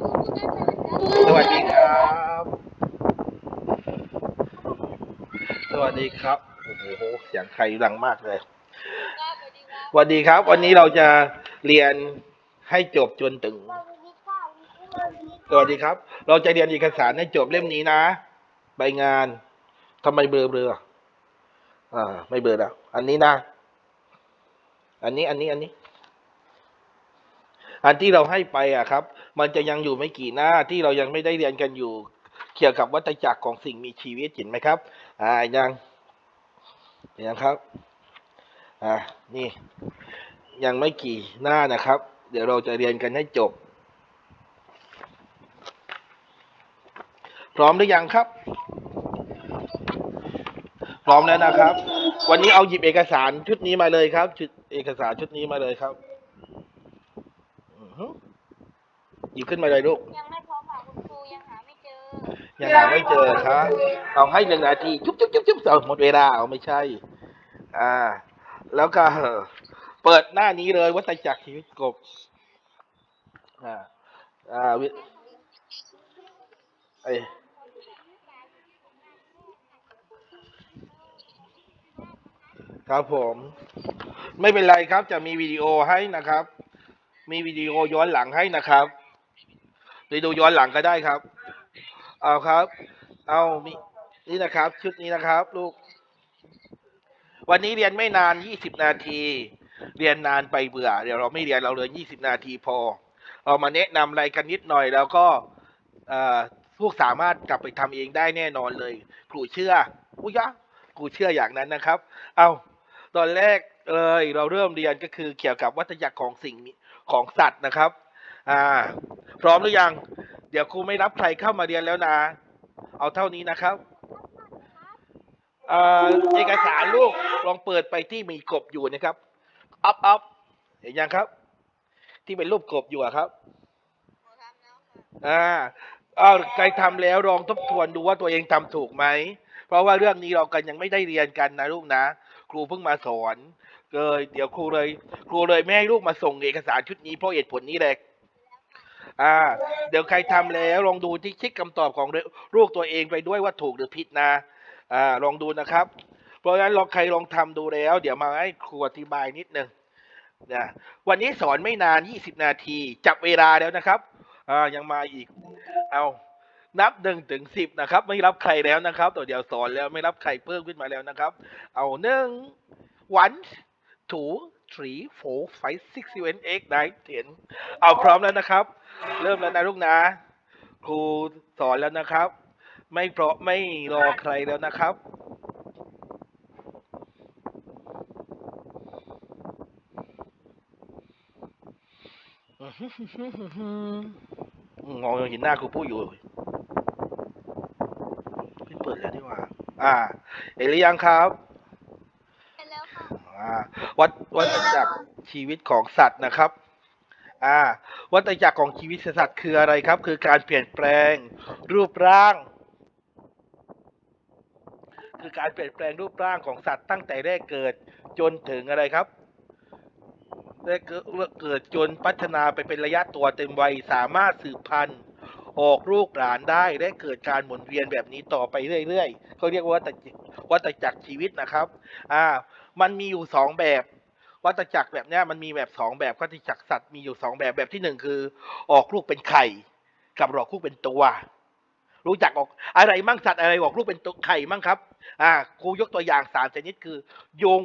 สวัสดีครับ สวัสดีครับ โอ้โห เสียงใครดังมากเลย สวัสดีครับ วันนี้เราจะเรียนให้จบจนถึง สวัสดีครับ เราจะเรียนเอกสารให้จบเล่มนี้นะ ใบงานทำไมเบลอเบลออ่า ไม่เบลอแล้ว อันนี้นะ อันนี้ อันนี้ อันนี้ อันที่เราให้ไปอะครับ มันจะยังอยู่ไม่กี่หน้าที่เรายังไม่ได้เรียนกันอยู่เกี่ยวกับวัฏจักรของสิ่งมีชีวิตเห็นไหมครับ อ่ายังยังครับ อ่านี่ ยังไม่กี่หน้านะครับ เดี๋ยวเราจะเรียนกันให้จบ พร้อมหรือยังครับ พร้อมแล้วนะครับ วันนี้เอาหยิบเอกสารชุดนี้มาเลยครับชุดเอกสารชุดนี้มาเลยครับอื อฮึหยิบขึ้นมาเลยลูก ยังไม่พร้อมค่ะคุณครูยังหาไม่เจอยังหาไม่เจอครับเอาให้หนึ่งนาทีจุ๊บจุ๊บจุ๊บจุ๊บเอาหมดเวลาเอาไม่ใช่ อ่า แล้วก็เปิดหน้านี้เลยวัฏจักรชีวิตกบ อ่า อ่าวิไอครับผม ไม่เป็นไรครับจะมีวิดีโอให้นะครับ มีวิดีโอย้อนหลังให้นะครับ ไปดูย้อนหลังก็ได้ครับ เอาครับ เอามีนี่นะครับ ชุดนี้นะครับ ลูก วันนี้เรียนไม่นานยี่สิบนาที เรียนนานไปเบื่อ เดี๋ยวเราไม่เรียนเราเลยยี่สิบนาทีพอ เอามาแนะนำอะไรกันนิดหน่อยแล้วก็พวกสามารถกลับไปทำเองได้แน่นอนเลยครูเชื่ออุ้ยยะครูเชื่ออย่างนั้นนะครับ เอาตอนแรกเลยเราเริ่มเรียนก็คือเกี่ยวกับวัฏจักรของสิ่งของสัตว์นะครับ อ่า พร้อมหรือยัง เดี๋ยวครูไม่รับใครเข้ามาเรียนแล้วนะ เอาเท่านี้นะครับอ่อเอกสารลูกลองเปิดไปที่มีกบอยู่นะครับ อัพอัพเห็นยังครับ ที่เป็นรูปกบอยู่อะครับอ่าเอาใครทำแล้วลองทบทวนดูว่าตัวเองทำถูกไหม เพราะว่าเรื่องนี้เรากันยังไม่ได้เรียนกันนะลูกนะ ครูเพิ่งมาสอนเลยเดี๋ยวครูเลย ครูเลยไม่ให้ลูกมาส่งเอกสารชุดนี้เพราะเหตุผลนี้แหละ อ่า เดี๋ยวใครทำแล้วลองดูที่เช็คคำตอบของลูกตัวเองไปด้วยว่าถูกหรือผิดนะอ่าลองดูนะครับ เพราะฉะนั้นลองใครลองทำดูแล้ว เดี๋ยวมาให้ครูอธิบายนิดนึงนะวันนี้สอนไม่นาน 20 นาที จับเวลาแล้วนะครับอ่ายังมาอีก เอานับหนึ่งถึงสิบนะครับ ไม่รับใครแล้วนะครับตัวเดียวสอนแล้วไม่รับใครเพิ่มขึ้นมาแล้วนะครับ เอาหนึ่ง one two three four five six seven eight nine ten เอาพร้อมแล้วนะครับ เริ่มแล้วนะลูกนะ ครูสอนแล้วนะครับ ไม่เพราะไม่รอใครแล้วนะครับงงเห็นหน้าครูพูดอยู่ไม่เปิดแล้วนี่หว่า อ่าเห็นหรือยังครับ เป็นแล้วค่ะ อ่า วัดวัฏจักรชีวิตของสัตว์นะครับอ่าวัฏจักรของชีวิตสัตว์คืออะไรครับ คือการเปลี่ยนแปลงรูปร่าง คือการเปลี่ยนแปลงรูปร่างของสัตว์ตั้งแต่แรกเกิดจนถึงอะไรครับแรกเกิดจนพัฒนาไปเป็นระยะตัวเต็มวัยสามารถสืบพันธุ์ออกลูกหลานได้และเกิดการหมุนเวียนแบบนี้ต่อไปเรื่อยๆเขาเรียกว่าวัฏวัฏจักรชีวิตนะครับ อ่า มันมีอยู่สองแบบวัฏจักรแบบเนี้ยมันมีแบบสองแบบวัฏจักรสัตว์มีอยู่สองแบบแบบที่หนึ่งคือ ออกลูกเป็นไข่กับออกลูกเป็นตัว รู้จักออกอะไรมั่งสัตว์อะไรออกลูกเป็นตัวไข่มั่งครับ อ่าครูยกตัวอย่างสามชนิดคือ ยุง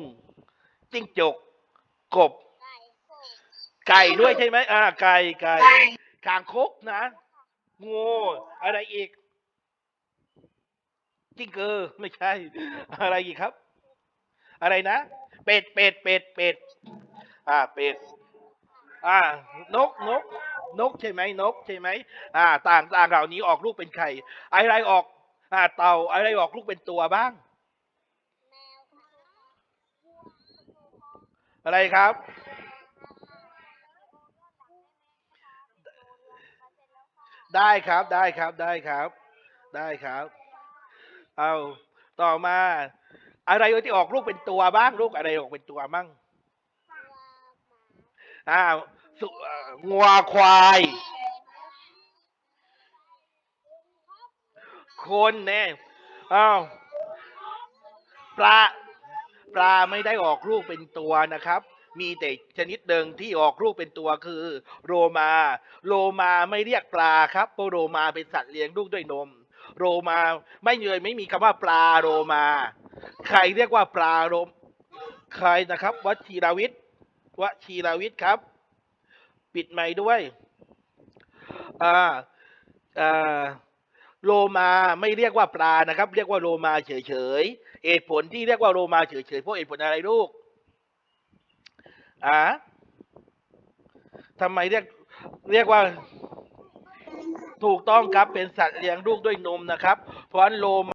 จิ้งจกกบ ไก่โคกไก่ด้วยใช่ไหมอ่า ไก่ไก่คางคกนะงูอะไรอีกจิ้งเกอร์ไม่ใช่ อะไรอีกครับ อะไรนะ เป็ดเป็ดเป็ดเป็ดอ่าเป็ดอ่านกนกนกใช่ไหมนกใช่ไหมอ่า ต่างต่างเหล่านี้ออกลูกเป็นไข่อะไรออกอ่าเต่าอะไรออกลูกเป็นตัวบ้าง อะไรครับ ได้ครับได้ครับได้ครับ ได้ครับ เอาต่อมา อะไรที่ออกลูกเป็นตัวบ้างลูกอะไรออกเป็นตัวบ้างอ่าสุเอ่องัวควาย คนแน่อ้าวปลาปลาไม่ได้ออกลูกเป็นตัวนะครับ มีแต่ชนิดหนึ่งที่ออกลูกเป็นตัวคือ โรมา โรมาไม่เรียกปลาครับเพราะโรมาเป็นสัตว์เลี้ยงลูกด้วยนม โรมาไม่เลยไม่มีคำว่าปลาโรมา ใครเรียกว่าปลารมใครนะครับวชีราวิทย์วชีราวิทย์ครับ ปิดไมค์ด้วยอ่าอ่าโลมาไม่เรียกว่าปลานะครับ เรียกว่าโลมาเฉยๆเหตุผลที่เรียกว่าโลมาเฉยๆเพราะเหตุผลอะไรลูกอ่าทำไมเรียกเรียกว่าถูกต้องครับเป็นสัตว์เลี้ยงลูกด้วยนมนะครับ เพราะฉะนั้นโลมา